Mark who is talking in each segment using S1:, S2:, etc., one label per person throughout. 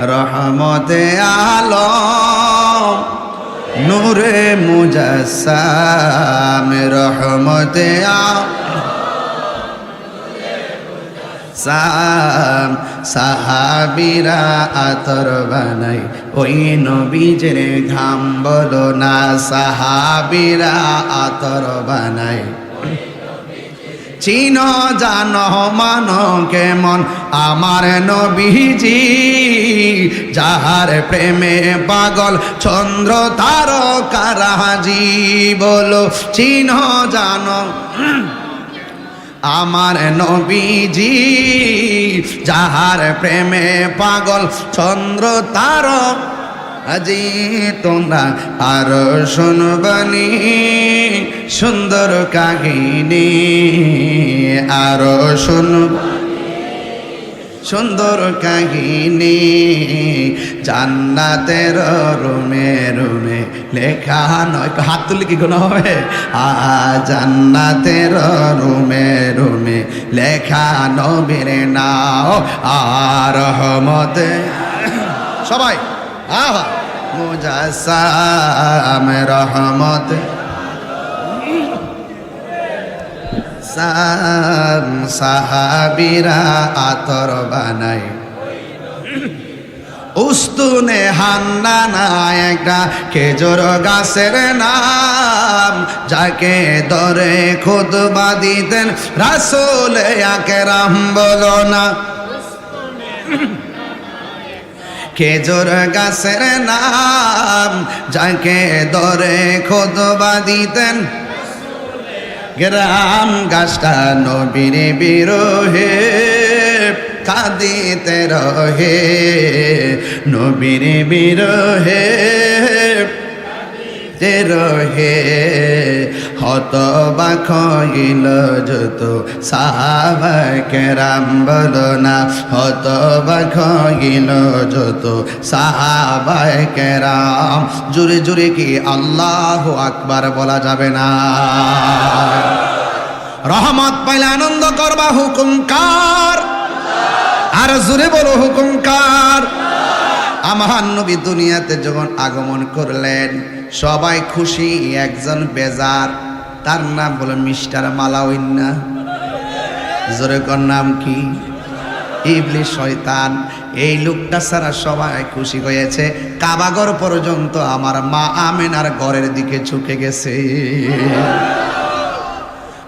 S1: রহমতে আলম, নূরে মুজাসাম রহমতে সাম সাহাবিরা আতর বানাই, ওই নবীজের ঘাম বলো না, সাহাবিরা আতর বানাই। চিন জান মান কেমন? আমার নবীজি, যাহার প্রেমে পাগল চন্দ্র তার কারাজি বলো চিন জানো আমার নবীজি, যাহার প্রেমে পাগল চন্দ্র তার আজি তোমরা আর শুনবানি সুন্দর কাহিনী, আর শুন সুন্দর কাহিনী, জান্নাতের রুমে রুমে লেখা নয়। হাত তুলে কি কোনো হবে? আ, জান্নাতের রুমে রুমে লেখা নবীর নাও আর রহমতে। সবাই। মুজাসাম রহমত। সাম সাহাবিরা আতর বানাই উস্তুনে হান্নানা একটা খেজুর গাছের নাম, যাকে দরে খুদবা দিতেন রাসুল রাম বলো না। খেজুর গাছের নাম, যাকে দরে খুদবা দিতেন। গ্রাম গাছটা নবীর বিরোহে, কাঁদিতে রহে। নবীর বিরহে রহে। হত বাখইল যত সাহাবাকেরাম বলো না। হত বাখইল যত সাহাবাকেরাম জুড়ে জুড়ে কি আল্লাহ আকবার বলা যাবে না? রহমত পাইলে আনন্দ করবা হুকুম কার? আর জুড়ে বলো হুকুম কার? আমার নবী দুনিয়াতে যখন আগমন করলেন, সবাই খুশি, একজন বেজার। তার নাম বলে মিস্টার মালাউন্না জোরে কর নাম কি? ইবলি শয়তান। এই লোকটা ছাড়া সবাই খুশি হয়েছে। কাবাগর পর্যন্ত আমার মা আমেনার ঘরের দিকে ঝুঁকে গেছে।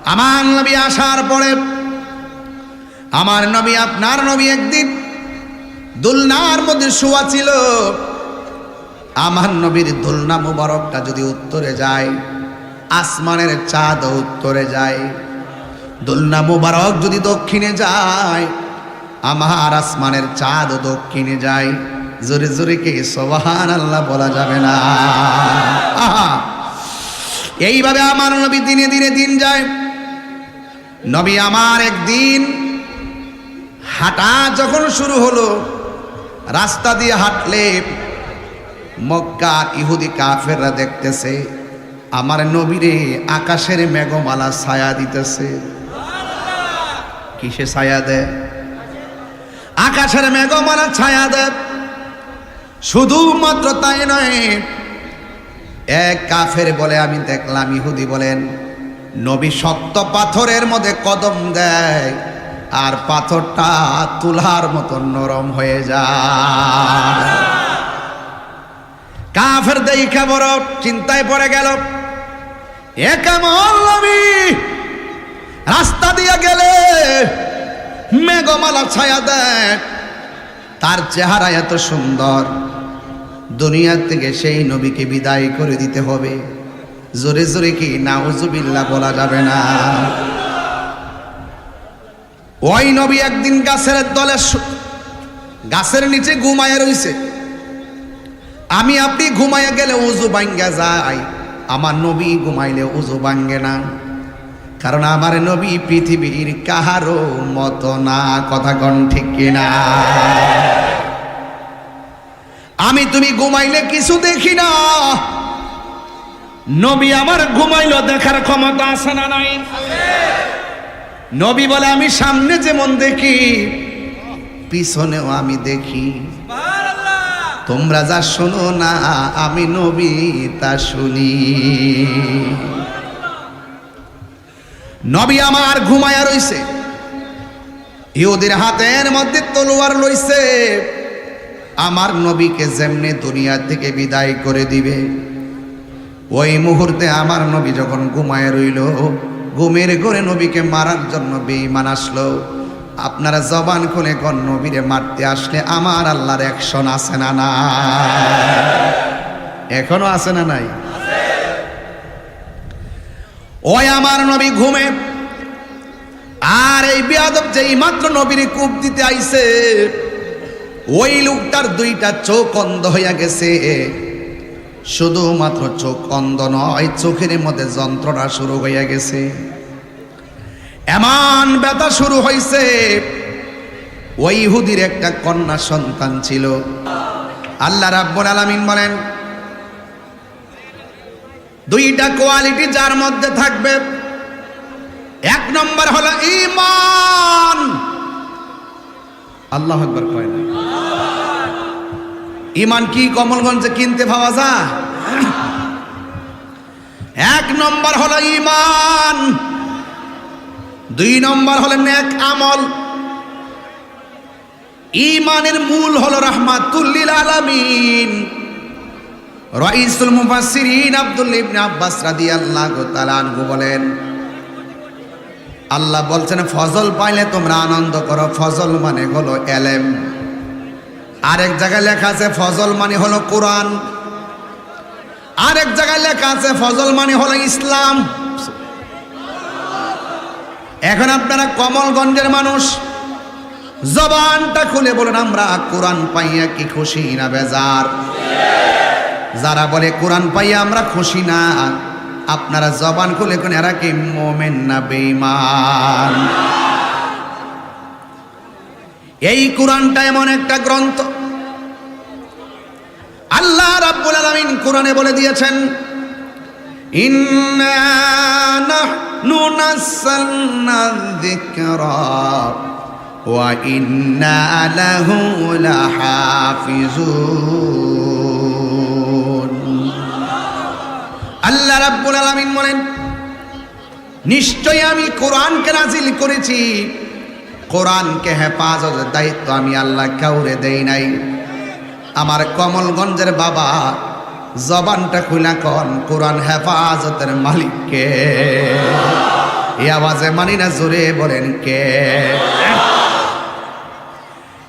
S1: আমার নবী আসার পরে, আমার নবী, আপনার নবী একদিন দুলনার মধ্যে শোয়া ছিল। আমার নবীর দুলনা মুবারকটা যদি উত্তরে যায় আসমানের চাঁদ উত্তরে যায়। দোলনা মুবারক যদি দক্ষিণে যায়, আমার আসমানের চাঁদ দক্ষিণে যায়। জোরে জোরে কে সোবাহান আল্লাহ বলা যাবে না। এইভাবে আমার নবী দিনে দিনে দিন যায়। নবী আমার একদিন হাঁটা যখন শুরু হলো, রাস্তা দিয়ে হাঁটলে মক্কা ইহুদি কাফেররা দেখতেছে আমার নবীরে আকাশের মেঘমালা ছায়া দিতেছে। কিসে ছায়া দেয় আকাশের মেঘমালা ছায়া দেয় শুধুমাত্র তাই নয়, এক কাফের বলে, আমি দেখলাম ইহুদি বলেন, নবী শক্ত পাথরের মধ্যে কদম দেয় আর পাথরটা তুলার মতো নরম হয়ে যায়। কাফের দেখা বড় চিন্তায় পড়ে গেল। রাস্তা দিয়ে গেলে মেঘমালা ছায়া দেয়। তার চেহারা এত সুন্দর। দুনিয়া থেকে সেই নবীকে বিদায় করে দিতে হবে। জোরে জোরে কি নাউজুবিল্লাহ বলা যাবে না? ওই নবী একদিন গাছের দলে গাছের নিচে ঘুমায় রইছে। আমি আপনি ঘুমায় গেলে উজু ভাঙ্গা যায়। আমার নবী ঘুমাইলে উজু ভাঙ্গে না। কারণ আমার নবী পৃথিবীর কাহারও মত না, কথা কন ঠিক কিনা। আমি তুমি ঘুমাইলে কিছু দেখি না। নবী আমার ঘুমাইলো দেখার ক্ষমতা আছে না নাই। নবী বলে, আমি সামনে যেমন দেখি, পিছনেও আমি দেখি। তোমরা যা শোনো না, আমি নবী তা শুনি। নবী আমার ঘুমায়া রইছে। ইহুদির হাতের মধ্যে তলোয়ার লইছে। আমার নবীকে যেমনি দুনিয়া থেকে বিদায় করে দিবে, ওই মুহূর্তে আমার নবী যখন ঘুমায় রইল, ঘুমের ঘরে নবীকে মারার জন্য বেঈমান আসলো। আপনারা জবান খুলে কোন নবীরে মারতে আসলে আমার আল্লাহর অ্যাকশন আছে না না? এখনও আছে না নাই? ওই আমার নবী ঘুমে। আর এই বেয়াদব যে মাত্র নবীর কূপ দিতে আইছে, ওই লোকটার দুইটা চোখ অন্ধ হইয়া গেছে। শুধুমাত্র চোখ অন্ধ নয়, চোখের মধ্যে যন্ত্রণা শুরু হইয়া গেছে। এমন ব্যথা শুরু হয়েছে। ওই ইহুদির একটা কন্যা সন্তান ছিল। আল্লাহ রাব্বুল আলামিন বলেন, দুইটা কোয়ালিটি যার মধ্যে থাকবে। এক নম্বর হলো ঈমান। আল্লাহ আকবার কয় না। ইমান কি কমলগঞ্জে কিনতে পাওয়া যায়? এক নম্বর হলো ইমান দুই নম্বর হলো নেক আমল। ইমানের মূল হলো রাহমাতুল্লিল আলামিন। রাইসুল মুফাসসিরিন আব্দুল ইবনে আব্বাস রাদিয়াল্লাহু তাআলা আনহু বলেন, আল্লাহ বলছেন, ফজল পাইলে তোমরা আনন্দ করো। ফজল মানে হলো এলেম। আরেক জায়গায় লেখা আছে, ফজল মানে হলো কোরআন। আরেক জায়গায় লেখা আছে, ফজল মানে হলো ইসলাম। এখন আপনারা কমলগঞ্জের মানুষ, জবানটা খুলে বলেন, আমরা কোরআন পাইয়া কি খুশি না বেজার? যারা বলে কোরআন পাইয়া আমরা খুশি না, আপনারা জবান খুলে কোন, এরা কি মোমেন না বেঈমান? এই কোরআনটা এমন একটা গ্রন্থ। আল্লাহ রাব্বুল আলামিন কোরআনে বলে দিয়েছেন, ইন্না নাহনু নাযালনা যিকরা ওয়া ইন্না লাহু লাহাফিজুন আল্লাহ রাব্বুল আলামিন বলেন নিশ্চয় আমি কোরআনকে নাজিল করেছি। কোরআনকে হেফাজতের দায়িত্ব আমি আল্লাহ কাউরে দেই নাই। আমার কমলগঞ্জের বাবা জবানটা খুলা কন, কোরআন হেফাজতের মালিককে। এই আওয়াজে মানি না, জোরে বলেন কে?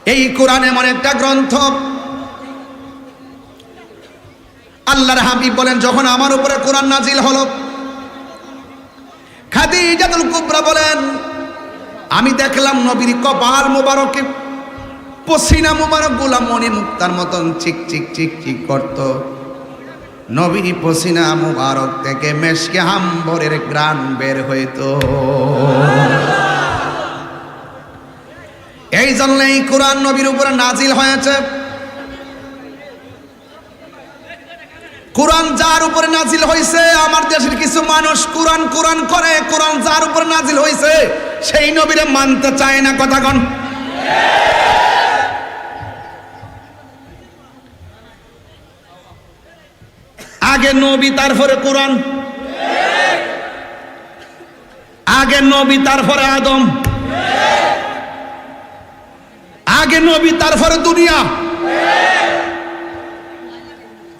S1: এই কোরআন এমন একটা গ্রন্থ। আল্লাহর হাবিব বলেন, যখন আমার উপরে কোরআন নাজিল হলো, খাদিজাতুল কুবরা বলেন, আমি দেখলাম নবীর কপাল মোবারকে, পসিনা মোবারকগুলা মনে মুক্তার মতন চিক চিক চিক চিক করত। নবীর পসিনা মুবারক থেকে মেশকে হাম্বরের গ্রান বের হইতো। এই জন্য এই কোরআন নবীর উপরে নাজিল হয়েছে। কোরআন যার উপরে নাজিল হয়েছে আমার দেশের কিছু মানুষ কোরআন কোরআন করে, কোরআন যার উপরে নাজিল হয়েছে সেই নবীরে মানতে চায় না কথাগণ আগে নবী, তারপরে কোরআন। আগে নবী, তারপরে আদম। আগে নবী, তারপরে দুনিয়া।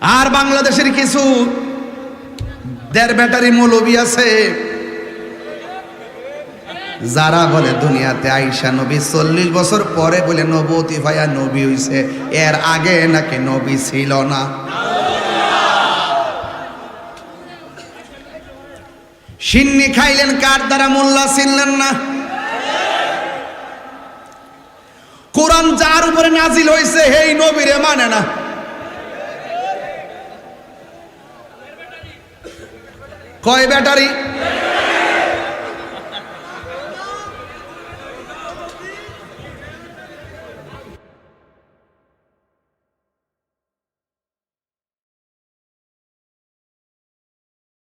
S1: আর বাংলাদেশের কিছু দেড় ব্যাটারি মৌলবী আছে। যারা বলে, দুনিয়াতে আইসা নবী চল্লিশ বছর পরে বলে, নবতী ভাইয়া নবী হইছে। এর আগে নাকি নবী ছিল না। সিন্নি খাইলেন কার দ্বারা মোল্লা ছিলেন না? কোরআন যার উপরে নাজিল হয়েছে হেই নবীরে মানে না। কয় ব্যাটারি?